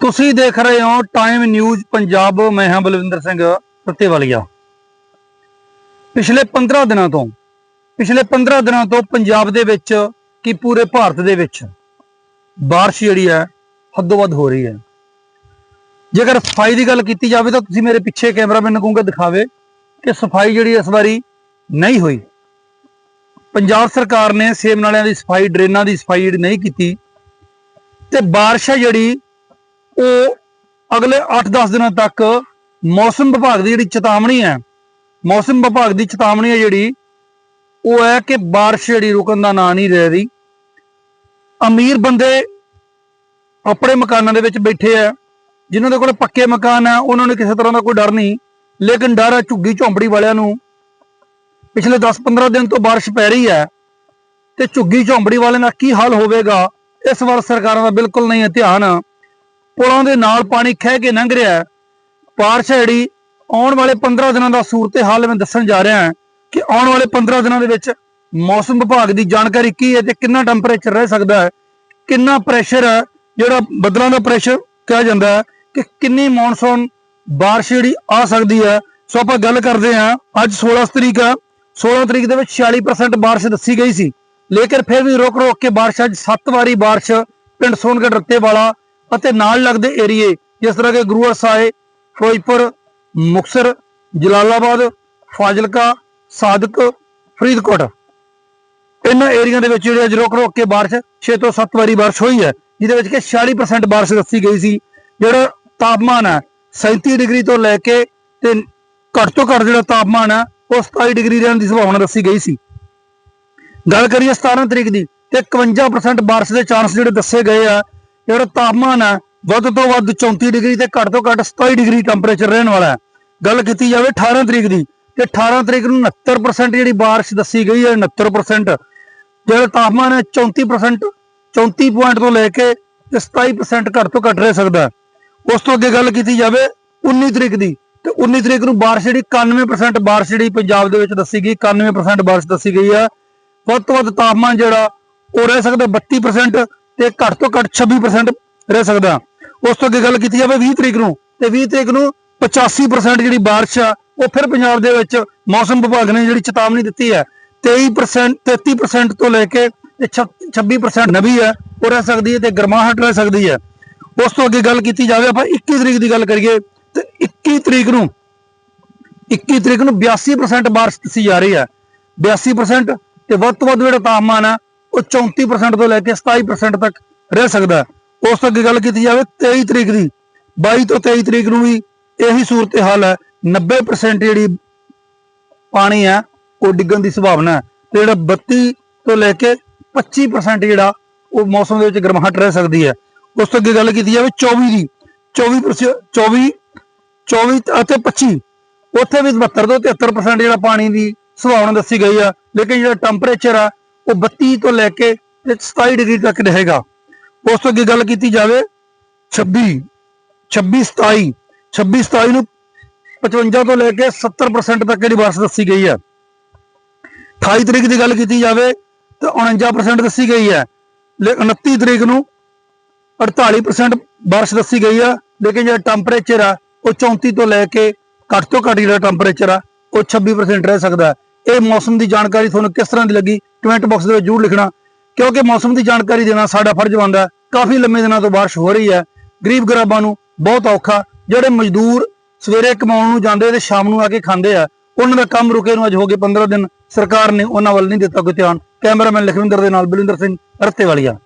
ਤੁਸੀਂ ਦੇਖ ਰਹੇ ਹੋ ਟਾਈਮ ਨਿਊਜ਼ ਪੰਜਾਬ, ਮੈਂ ਹਾਂ ਬਲਵਿੰਦਰ ਸਿੰਘ ਸੱਤੇਵਾਲੀਆ ਪਿਛਲੇ 15 ਦਿਨਾਂ ਤੋਂ, ਪਿਛਲੇ 15 ਦਿਨਾਂ ਤੋਂ ਪੰਜਾਬ ਦੇ ਵਿੱਚ ਕਿ ਪੂਰੇ ਭਾਰਤ ਦੇ ਵਿੱਚ ਬਾਰਿਸ਼ ਜਿਹੜੀ ਹੈ, ਹੱਦੋਂ ਵੱਧ ਹੋ ਰਹੀ ਹੈ। ਜੇਕਰ ਸਫ਼ਾਈ ਦੀ ਗੱਲ ਕੀਤੀ ਜਾਵੇ ਤਾਂ ਤੁਸੀਂ ਮੇਰੇ ਪਿੱਛੇ ਕੈਮਰਾਮੈਨ ਨੂੰ ਕਹੂੰਗਾ ਦਿਖਾਵੇ ਕਿ ਸਫ਼ਾਈ ਜਿਹੜੀ ਇਸ ਵਾਰੀ ਨਹੀਂ ਹੋਈ। ਪੰਜਾਬ ਸਰਕਾਰ ਨੇ ਸੇਮ ਨਾਲਿਆਂ ਦੀ ਸਫ਼ਾਈ, ਡਰੇਨਾਂ ਦੀ ਸਫ਼ਾਈ ਜਿਹੜੀ ਨਹੀਂ ਕੀਤੀ ਤੇ ਬਾਰਿਸ਼ ਹੈ ਜਿਹੜੀ ਉਹ ਅਗਲੇ 8-10 ਦਿਨਾਂ ਤੱਕ ਮੌਸਮ ਵਿਭਾਗ ਦੀ ਜਿਹੜੀ ਚੇਤਾਵਨੀ ਹੈ, ਮੌਸਮ ਵਿਭਾਗ ਦੀ ਚੇਤਾਵਨੀ ਹੈ ਜਿਹੜੀ, ਉਹ ਹੈ ਕਿ ਬਾਰਿਸ਼ ਜਿਹੜੀ ਰੁਕਣ ਦਾ ਨਾਂ ਨਹੀਂ ਲੈ ਰਹੀ। ਅਮੀਰ ਬੰਦੇ ਆਪਣੇ ਮਕਾਨਾਂ ਦੇ ਵਿੱਚ ਬੈਠੇ ਆ ਜਿਨ੍ਹਾਂ ਦੇ ਕੋਲ ਪੱਕੇ ਮਕਾਨ ਆ ਉਹਨਾਂ ਨੂੰ ਕਿਸੇ ਤਰ੍ਹਾਂ ਦਾ ਕੋਈ ਡਰ ਨਹੀਂ, ਲੇਕਿਨ ਡਰ ਹੈ ਝੁੱਗੀ ਝੌਂਪੜੀ ਵਾਲਿਆਂ ਨੂੰ। ਪਿਛਲੇ 10-15 ਦਿਨ ਤੋਂ ਬਾਰਿਸ਼ ਪੈ ਰਹੀ ਹੈ, ਤੇ ਝੁੱਗੀ ਝੌਂਪੜੀ ਵਾਲਿਆਂ ਦਾ ਕੀ ਹਾਲ ਹੋਵੇਗਾ, ਇਸ ਵਾਰ ਸਰਕਾਰਾਂ ਦਾ ਬਿਲਕੁਲ ਨਹੀਂ ਧਿਆਨ। ਪੁਲਾਂ ਦੇ ਨਾਲ ਪਾਣੀ ਖਹਿ ਕੇ ਲੰਘ ਰਿਹਾ ਹੈ। ਬਾਰਿਸ਼ ਹੈ ਜਿਹੜੀ, ਆਉਣ ਵਾਲੇ 15 ਦਿਨਾਂ ਦਾ ਸੂਰਤ ਹਾਲ ਮੈਂ ਦੱਸਣ ਜਾ ਰਿਹਾ ਹਾਂ ਕਿ ਆਉਣ ਵਾਲੇ 15 ਦਿਨਾਂ ਦੇ ਵਿੱਚ ਮੌਸਮ ਵਿਭਾਗ ਦੀ ਜਾਣਕਾਰੀ ਕੀ ਹੈ ਤੇ ਕਿੰਨਾ ਟੈਂਪਰੇਚਰ ਰਹਿ ਸਕਦਾ ਹੈ, ਕਿੰਨਾ ਪ੍ਰੈਸ਼ਰ ਹੈ, ਜਿਹੜਾ ਬੱਦਲਾਂ ਦਾ ਪ੍ਰੈਸ਼ਰ ਕਿਹਾ ਜਾਂਦਾ ਹੈ ਕਿ ਕਿੰਨੀ ਮੌਨਸੂਨ ਬਾਰਿਸ਼ ਜਿਹੜੀ ਆ ਸਕਦੀ ਹੈ। ਸੋ ਆਪਾਂ ਗੱਲ ਕਰਦੇ ਹਾਂ, ਅੱਜ 16 ਤਰੀਕ ਆ 16 ਤਰੀਕ ਦੇ ਵਿੱਚ 46% ਬਾਰਿਸ਼ ਦੱਸੀ ਗਈ ਸੀ। ਲੇਕਿਨ ਫਿਰ ਵੀ ਰੁਕ ਰੁਕ ਕੇ ਬਾਰਿਸ਼, ਅੱਜ 7 ਵਾਰੀ ਬਾਰਿਸ਼, ਪਿੰਡ ਸੋਨਗੜ ਰੱਤੇ ਵਾਲਾ ਅਤੇ ਨਾਲ ਲੱਗਦੇ ਏਰੀਏ, ਜਿਸ ਤਰ੍ਹਾਂ ਕਿ ਗੁਰੂਆ ਸਾਹਿਬ, ਫਿਰੋਜ਼ਪੁਰ ਮੁਕਸਰ ਜਲਾਲਾਬਾਦ, ਫਾਜ਼ਿਲਕਾ, ਸਾਦਕ, ਫਰੀਦਕੋਟ। ਇਹਨਾਂ ਏਰੀਆ ਦੇ ਵਿੱਚ ਜਿਹੜੇ ਅੱਜ ਰੁਕ ਰੁਕ ਕੇ ਬਾਰਿਸ਼ 6 ਤੋਂ 7 ਵਾਰੀ ਬਾਰਿਸ਼ ਹੋਈ ਹੈ, ਜਿਹਦੇ ਵਿੱਚ ਕਿ 46% ਬਾਰਿਸ਼ ਦੱਸੀ ਗਈ ਸੀ। ਜਿਹੜਾ ਤਾਪਮਾਨ ਹੈ 37 ਡਿਗਰੀ ਤੋਂ ਲੈ ਕੇ ਤੇ ਘੱਟ ਤੋਂ ਘੱਟ ਜਿਹੜਾ ਤਾਪਮਾਨ ਹੈ, ਉਹ 27 ਡਿਗਰੀ ਰਹਿਣ ਦੀ ਸੰਭਾਵਨਾ ਦੱਸੀ ਗਈ ਸੀ। ਗੱਲ ਕਰੀਏ 17 ਤਰੀਕ ਦੀ, ਤੇ 51% ਬਾਰਿਸ਼ ਦੇ ਚਾਂਸ ਜਿਹੜੇ ਦੱਸੇ ਗਏ ਆ ਜਿਹੜਾ ਤਾਪਮਾਨ ਹੈ, ਵੱਧ ਤੋਂ ਵੱਧ 34 ਡਿਗਰੀ ਤੇ ਘੱਟ ਤੋਂ ਘੱਟ 27 ਡਿਗਰੀ ਟੈਂਪਰੇਚਰ ਰਹਿਣ ਵਾਲਾ ਹੈ। ਗੱਲ ਕੀਤੀ ਜਾਵੇ 18 ਤਰੀਕ ਦੀ, ਤੇ 18 ਤਰੀਕ ਨੂੰ 69% ਜਿਹੜੀ ਬਾਰਿਸ਼ ਦੱਸੀ ਗਈ ਹੈ 69% ਜਿਹੜਾ ਤਾਪਮਾਨ ਹੈ 34% 34 ਪੁਆਇੰਟ ਤੋਂ ਲੈ ਕੇ ਤੇ 27% ਘੱਟ ਤੋਂ ਘੱਟ ਰਹਿ ਸਕਦਾ ਉਸ ਤੋਂ ਅੱਗੇ ਗੱਲ ਕੀਤੀ ਜਾਵੇ 19 ਤਰੀਕ ਦੀ, ਤੇ 19 ਤਰੀਕ ਨੂੰ ਬਾਰਿਸ਼ ਜਿਹੜੀ 91% ਬਾਰਿਸ਼ ਜਿਹੜੀ ਪੰਜਾਬ ਦੇ ਵਿੱਚ ਦੱਸੀ ਗਈ 91% ਬਾਰਿਸ਼ ਦੱਸੀ ਗਈ ਹੈ। ਵੱਧ ਤੋਂ ਵੱਧ ਤਾਪਮਾਨ ਜਿਹੜਾ ਉਹ ਰਹਿ ਸਕਦਾ 32% ਤੇ ਘੱਟ ਤੋਂ ਘੱਟ 26% ਰਹਿ ਸਕਦਾ। ਉਸ ਤੋਂ ਅੱਗੇ ਗੱਲ ਕੀਤੀ ਜਾਵੇ 20 ਤਰੀਕ ਨੂੰ, ਤੇ 20 ਤਰੀਕ ਨੂੰ 85% ਜਿਹੜੀ ਬਾਰਿਸ਼ ਆ, ਉਹ ਫਿਰ ਪੰਜਾਬ ਦੇ ਵਿੱਚ ਮੌਸਮ ਵਿਭਾਗ ਨੇ ਜਿਹੜੀ ਚੇਤਾਵਨੀ ਦਿੱਤੀ ਹੈ 23% 33% ਤੋਂ ਲੈ ਕੇ ਤੇ 26% ਨਵੀ ਹੈ, ਉਹ ਰਹਿ ਸਕਦੀ ਹੈ ਤੇ ਗਰਮਾਹਟ ਰਹਿ ਸਕਦੀ ਹੈ। ਉਸ ਤੋਂ ਅੱਗੇ ਗੱਲ ਕੀਤੀ ਜਾਵੇ, ਆਪਾਂ 21 ਤਰੀਕ ਦੀ ਗੱਲ ਕਰੀਏ, ਤੇ 21 ਤਰੀਕ ਨੂੰ 21 ਤਰੀਕ ਨੂੰ 82% ਬਾਰਿਸ਼ ਦੱਸੀ ਜਾ ਰਹੀ ਹੈ। 82% ਤੇ ਵੱਧ ਤੋਂ ਵੱਧ ਜਿਹੜਾ ਤਾਪਮਾਨ ਹੈ ਉਹ 34% ਤੋਂ ਲੈ ਕੇ 27% ਤੱਕ ਰਹਿ ਸਕਦਾ ਉਸ ਤੋਂ ਅੱਗੇ ਗੱਲ ਕੀਤੀ ਜਾਵੇ 23 ਤਰੀਕ ਦੀ। 22 ਤੋਂ 23 ਤਰੀਕ ਨੂੰ ਵੀ ਇਹੀ ਸੂਰਤ ਹਾਲ ਹੈ। 90% ਜਿਹੜੀ ਪਾਣੀ ਹੈ, ਉਹ ਡਿੱਗਣ ਦੀ ਸੰਭਾਵਨਾ ਹੈ। ਤੇ ਜਿਹੜਾ 32 ਤੋਂ ਲੈ ਕੇ 25% ਜਿਹੜਾ, ਉਹ ਮੌਸਮ ਦੇ ਵਿੱਚ ਗਰਮਾਹਟ ਰਹਿ ਸਕਦੀ ਹੈ। ਉਸ ਤੋਂ ਅੱਗੇ ਗੱਲ ਕੀਤੀ ਜਾਵੇ 24 ਦੀ। 24 24 24 ਅਤੇ 25 ਉੱਥੇ ਵੀ 72 ਤੋਂ 73% ਜਿਹੜਾ ਪਾਣੀ ਦੀ ਸੰਭਾਵਨਾ ਦੱਸੀ ਗਈ ਆ। ਲੇਕਿਨ ਜਿਹੜਾ ਟੈਂਪਰੇਚਰ ਆ ਉਹ 32 ਤੋਂ ਲੈ ਕੇ ਤੇ 27 ਡਿਗਰੀ ਤੱਕ ਰਹੇਗਾ। ਉਸ ਤੋਂ ਅੱਗੇ ਗੱਲ ਕੀਤੀ ਜਾਵੇ 26 26 27 26 27 ਨੂੰ 55 ਤੋਂ ਲੈ ਕੇ 70% ਤੱਕ ਜਿਹੜੀ ਬਾਰਿਸ਼ ਦੱਸੀ ਗਈ ਹੈ। 28 ਤਰੀਕ ਦੀ ਗੱਲ ਕੀਤੀ ਜਾਵੇ ਤਾਂ 49% ਦੱਸੀ ਗਈ ਹੈ, ਲੇ 29 ਤਰੀਕ ਨੂੰ 48% ਬਾਰਿਸ਼ ਦੱਸੀ ਗਈ ਆ, ਲੇਕਿਨ ਜਿਹੜਾ ਟੈਂਪਰੇਚਰ ਆ, ਉਹ 34 ਤੋਂ ਲੈ ਕੇ ਘੱਟ ਤੋਂ ਘੱਟ ਜਿਹੜਾ ਟੈਂਪਰੇਚਰ ਆ, ਉਹ 26% ਰਹਿ ਸਕਦਾ ਇਹ ਮੌਸਮ ਦੀ ਜਾਣਕਾਰੀ ਤੁਹਾਨੂੰ ਕਿਸ ਤਰ੍ਹਾਂ ਦੀ ਲੱਗੀ? ਕਮੈਂਟ ਬਾਕਸ ਦੇ ਵਿੱਚ ਜ਼ਰੂਰ ਲਿਖਣਾ, ਕਿਉਂਕਿ ਮੌਸਮ ਦੀ ਜਾਣਕਾਰੀ ਦੇਣਾ ਸਾਡਾ ਫਰਜ਼ ਬਣਦਾ ਕਾਫੀ ਲੰਮੇ ਦਿਨਾਂ ਤੋਂ ਬਾਰਿਸ਼ ਹੋ ਰਹੀ ਹੈ। ਗਰੀਬ ਗਰਾਬਾਂ ਨੂੰ ਬਹੁਤ ਔਖਾ, ਜਿਹੜੇ ਮਜ਼ਦੂਰ ਸਵੇਰੇ ਕਮਾਉਣ ਨੂੰ ਜਾਂਦੇ ਤੇ ਸ਼ਾਮ ਨੂੰ ਆ ਕੇ ਖਾਂਦੇ ਆ, ਉਹਨਾਂ ਦਾ ਕੰਮ ਰੁਕੇ ਨੂੰ ਅੱਜ ਹੋ ਗਏ 15 ਦਿਨ। ਸਰਕਾਰ ਨੇ ਉਹਨਾਂ ਵੱਲ ਨਹੀਂ ਦਿੱਤਾ ਕੋਈ ਧਿਆਨ। ਕੈਮਰਾਮੈਨ ਲਖਵਿੰਦਰ ਦੇ ਨਾਲ ਬਲਿੰਦਰ ਸਿੰਘ ਰਤੇਵਾਲੀਆ